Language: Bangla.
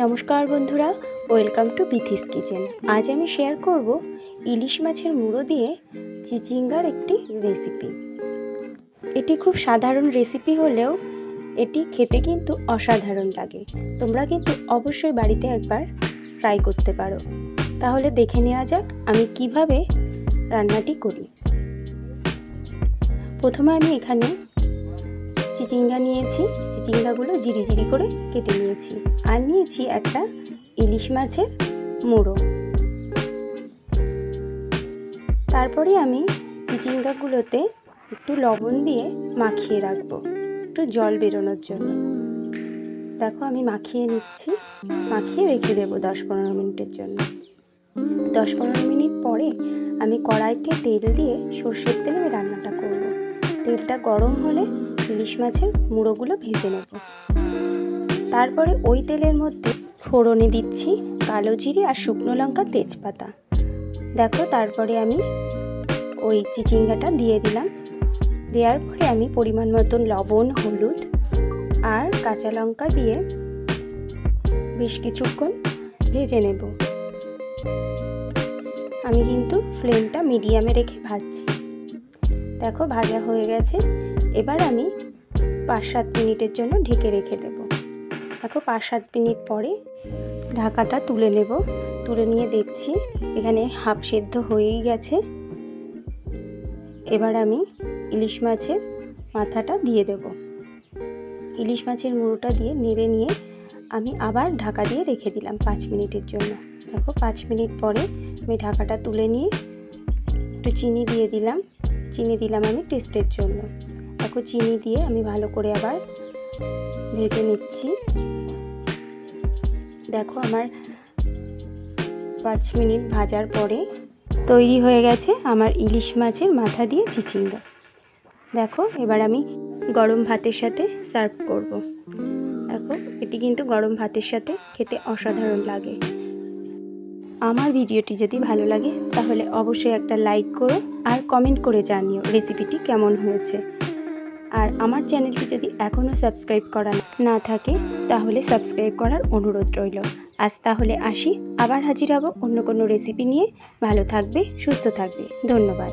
নমস্কার বন্ধুরা, ওয়েলকাম টু বিথিস কিচেন। আজ আমি শেয়ার করব ইলিশ মাছের মুড়ো দিয়ে চিচিঙ্গার একটি রেসিপি। এটি খুব সাধারণ রেসিপি হলেও এটি খেতে কিন্তু অসাধারণ লাগে। তোমরা কিন্তু অবশ্যই বাড়িতে একবার ট্রাই করতে পারো। তাহলে দেখে নেওয়া যাক আমি কীভাবে রান্নাটি করি। প্রথমে আমি এখানে চিচিঙ্গা নিয়েছি। চিচিঙ্গাগুলো জিরি জিরি করে কেটে নিয়েছি। আর নিয়েছি একটা ইলিশ মাছের মুড়ো। তারপরে আমি চিচিঙ্গাগুলোতে একটু লবণ দিয়ে মাখিয়ে রাখব। একটু জল বেরোনোর জন্য। দেখো আমি মাখিয়ে নিচ্ছি। মাখিয়ে রেখে দেবো দশ পনেরো মিনিটের জন্য। দশ পনেরো মিনিট পরে আমি কড়াইতে তেল দিয়ে সর্ষের তেলে আমি রান্নাটা করব। তেলটা গরম হলে ইলিশ মাছের মুড়োগুলো ভেজে নেব। তারপরে ওই তেলের মধ্যে ফোড়নে দিচ্ছি কালো জিরে আর শুকনো লঙ্কা তেজপাতা। দেখো, তারপরে আমি ওই চিচিঙ্গাটা দিয়ে দিলাম। দেওয়ার পরে আমি পরিমাণ মতন লবণ, হলুদ আর কাঁচা লঙ্কা দিয়ে বেশ কিছুক্ষণ ভেজে নেব। আমি কিন্তু ফ্লেমটা মিডিয়ামে রেখে ভাজছি। দেখো, ভাজা হয়ে গেছে। এবার আমি পাঁচ সাত মিনিটের জন্য ঢেকে রেখে দেব। দেখো পাঁচ সাত মিনিট পরে ঢাকাটা তুলে নেব। তুলে নিয়ে দেখছি এখানে হাফ সেদ্ধ হয়েই গেছে। এবার আমি ইলিশ মাছের মাথাটা দিয়ে দেব। ইলিশ মাছের মুড়োটা দিয়ে নেড়ে নিয়ে আমি আবার ঢাকা দিয়ে রেখে দিলাম পাঁচ মিনিটের জন্য। দেখো, পাঁচ মিনিট পরে আমি ঢাকাটা তুলে নিয়ে একটু চিনি দিয়ে দিলাম। চিনি দিলাম আমি টেস্টের জন্য। দেখো চিনি দিয়ে আমি ভালো করে আবার ভেজে নিচ্ছি। দেখো আমার পাঁচ মিনিট ভাজার পরে তৈরি হয়ে গেছে আমার ইলিশ মাছের মাথা দিয়ে চিচিঙ্গা। দেখো এবার আমি গরম ভাতের সাথে সার্ভ করব। দেখো এটি কিন্তু গরম ভাতের সাথে খেতে অসাধারণ লাগে। আমার ভিডিওটি যদি ভালো লাগে, তাহলে অবশ্যই একটা লাইক করো আর কমেন্ট করে জানিও রেসিপিটি কেমন হয়েছে। আর আমার চ্যানেলটি যদি এখনও সাবস্ক্রাইব করা না থাকে, তাহলে সাবস্ক্রাইব করার অনুরোধ রইল। আজ তাহলে আসি, আবার হাজির হব অন্য কোনো রেসিপি নিয়ে। ভালো থাকবে, সুস্থ থাকবে। ধন্যবাদ।